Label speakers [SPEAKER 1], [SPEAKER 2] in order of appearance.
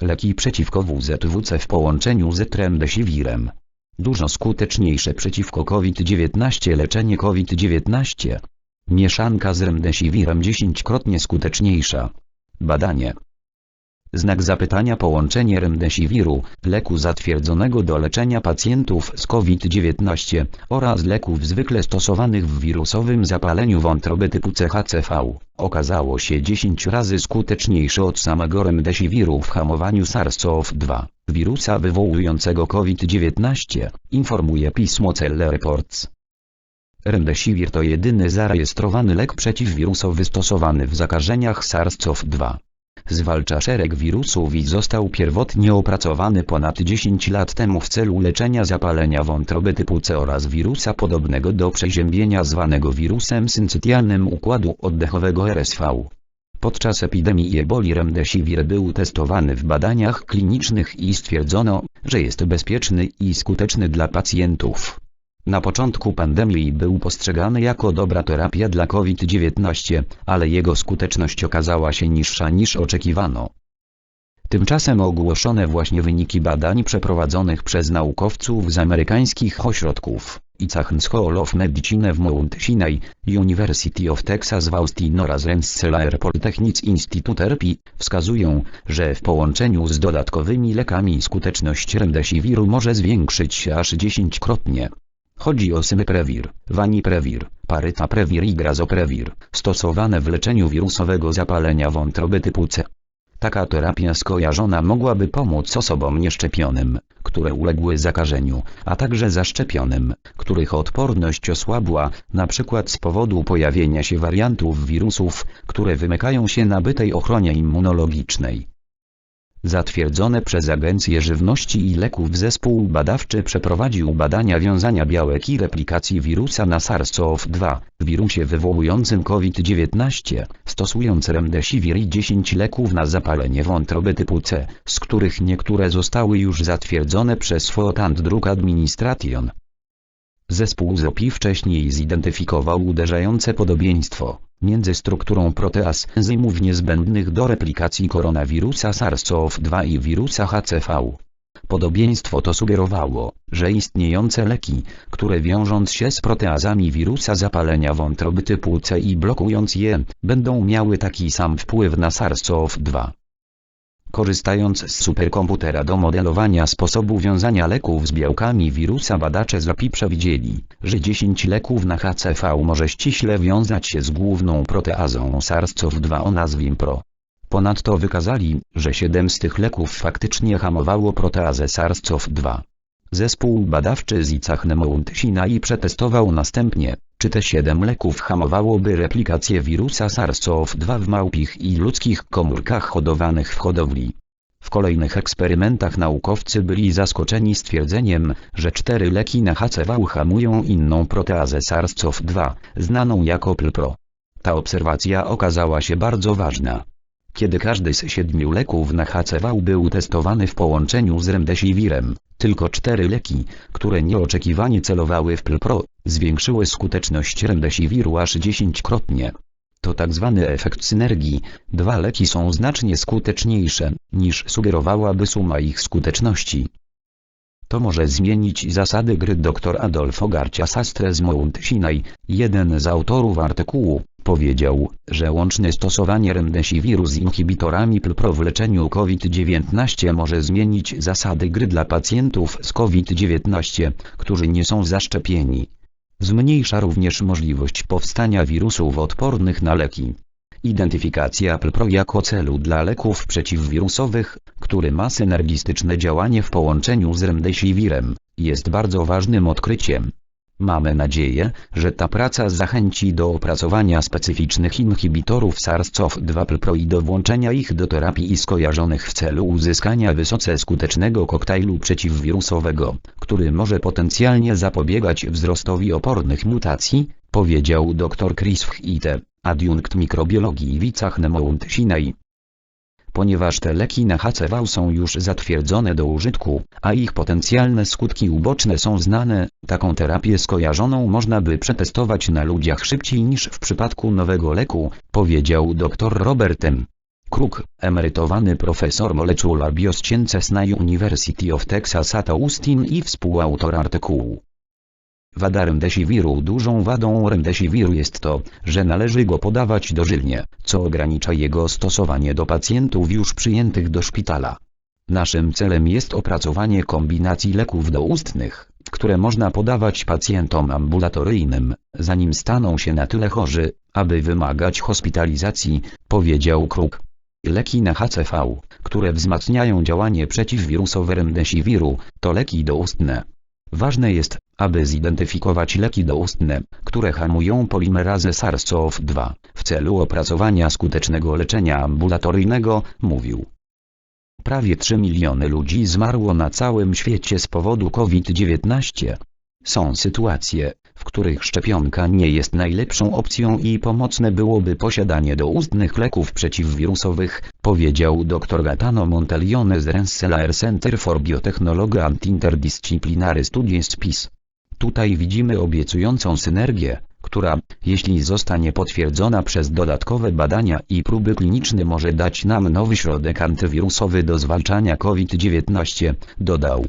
[SPEAKER 1] Leki przeciwko WZWC w połączeniu z remdesivirem. Dużo skuteczniejsze przeciwko COVID-19 leczenie COVID-19. Mieszanka z remdesivirem dziesięćkrotnie skuteczniejsza. Badanie. Znak zapytania połączenie remdesiviru, leku zatwierdzonego do leczenia pacjentów z COVID-19 oraz leków zwykle stosowanych w wirusowym zapaleniu wątroby typu CHCV, okazało się 10 razy skuteczniejsze od samego remdesiviru w hamowaniu SARS-CoV-2, wirusa wywołującego COVID-19, informuje pismo Cell Reports. Remdesivir to jedyny zarejestrowany lek przeciwwirusowy stosowany w zakażeniach SARS-CoV-2. Zwalcza szereg wirusów i został pierwotnie opracowany ponad 10 lat temu w celu leczenia zapalenia wątroby typu C oraz wirusa podobnego do przeziębienia zwanego wirusem syncytialnym układu oddechowego RSV. Podczas epidemii eboli remdesivir był testowany w badaniach klinicznych i stwierdzono, że jest bezpieczny i skuteczny dla pacjentów. Na początku pandemii był postrzegany jako dobra terapia dla COVID-19, ale jego skuteczność okazała się niższa niż oczekiwano. Tymczasem ogłoszone właśnie wyniki badań przeprowadzonych przez naukowców z amerykańskich ośrodków Ithacan School of Medicine w Mount Sinai, University of Texas w Austin oraz Rensselaer Polytechnic Institute RP, wskazują, że w połączeniu z dodatkowymi lekami skuteczność remdesiviru może zwiększyć się aż dziesięćkrotnie. Chodzi o symeprevir, vaniprevir, parytaprevir i grazoprevir, stosowane w leczeniu wirusowego zapalenia wątroby typu C. Taka terapia skojarzona mogłaby pomóc osobom nieszczepionym, które uległy zakażeniu, a także zaszczepionym, których odporność osłabła, np. z powodu pojawienia się wariantów wirusów, które wymykają się nabytej ochronie immunologicznej. Zatwierdzone przez Agencję Żywności i Leków zespół badawczy przeprowadził badania wiązania białek i replikacji wirusa na SARS-CoV-2, wirusie wywołującym COVID-19, stosując remdesivir i 10 leków na zapalenie wątroby typu C, z których niektóre zostały już zatwierdzone przez Food and Drug Administration. Zespół ZOPI wcześniej zidentyfikował uderzające podobieństwo między strukturą proteaz enzymów niezbędnych do replikacji koronawirusa SARS-CoV-2 i wirusa HCV. Podobieństwo to sugerowało, że istniejące leki, które wiążąc się z proteazami wirusa zapalenia wątroby typu C i blokując je, będą miały taki sam wpływ na SARS-CoV-2. Korzystając z superkomputera do modelowania sposobu wiązania leków z białkami wirusa badacze z API przewidzieli, że 10 leków na HCV może ściśle wiązać się z główną proteazą SARS-CoV-2 o nazwie PRO. Ponadto wykazali, że 7 z tych leków faktycznie hamowało proteazę SARS-CoV-2. Zespół badawczy z Ithacan Mount Sinai przetestował następnie, czy te 7 leków hamowałoby replikację wirusa SARS-CoV-2 w małpich i ludzkich komórkach hodowanych w hodowli. W kolejnych eksperymentach naukowcy byli zaskoczeni stwierdzeniem, że cztery leki na HCV hamują inną proteazę SARS-CoV-2, znaną jako PLPRO. Ta obserwacja okazała się bardzo ważna. Kiedy każdy z siedmiu leków na HCV był testowany w połączeniu z remdesivirem, tylko cztery leki, które nieoczekiwanie celowały w PLPRO, zwiększyły skuteczność remdesiviru aż dziesięćkrotnie. To tak zwany efekt synergii. Dwa leki są znacznie skuteczniejsze, niż sugerowałaby suma ich skuteczności. To może zmienić zasady gry dr Adolfo Garcia Sastre z Mount Sinai, jeden z autorów artykułu, powiedział, że łączne stosowanie remdesiviru z inhibitorami PLPRO w leczeniu COVID-19 może zmienić zasady gry dla pacjentów z COVID-19, którzy nie są zaszczepieni. Zmniejsza również możliwość powstania wirusów odpornych na leki. Identyfikacja PLPRO jako celu dla leków przeciwwirusowych, który ma synergistyczne działanie w połączeniu z remdesivirem, jest bardzo ważnym odkryciem. Mamy nadzieję, że ta praca zachęci do opracowania specyficznych inhibitorów SARS-CoV-2 PLPRO i do włączenia ich do terapii skojarzonych w celu uzyskania wysoce skutecznego koktajlu przeciwwirusowego, który może potencjalnie zapobiegać wzrostowi opornych mutacji, powiedział dr Chris White, adiunkt mikrobiologii w Ithacan Mount Sinai. Ponieważ te leki na HCV są już zatwierdzone do użytku, a ich potencjalne skutki uboczne są znane, taką terapię skojarzoną można by przetestować na ludziach szybciej niż w przypadku nowego leku, powiedział dr Robert M. Crook, emerytowany profesor Molecular Biosciences na University of Texas at Austin i współautor artykułu. Wada remdesiviru Dużą wadą remdesiviru jest to, że należy go podawać dożylnie, co ogranicza jego stosowanie do pacjentów już przyjętych do szpitala. Naszym celem jest opracowanie kombinacji leków doustnych, które można podawać pacjentom ambulatoryjnym, zanim staną się na tyle chorzy, aby wymagać hospitalizacji, powiedział Kruk. Leki na HCV, które wzmacniają działanie przeciwwirusowe remdesiviru, to leki doustne. Ważne jest, aby zidentyfikować leki doustne, które hamują polimerazę SARS-CoV-2, w celu opracowania skutecznego leczenia ambulatoryjnego, mówił. Prawie 3 miliony ludzi zmarło na całym świecie z powodu COVID-19. Są sytuacje, w których szczepionka nie jest najlepszą opcją i pomocne byłoby posiadanie doustnych leków przeciwwirusowych, powiedział dr Gaetano Montelione z Rensselaer Center for Biotechnology and Interdisciplinary Studies PIS. Tutaj widzimy obiecującą synergię, która, jeśli zostanie potwierdzona przez dodatkowe badania i próby kliniczne może dać nam nowy środek antywirusowy do zwalczania COVID-19, dodał.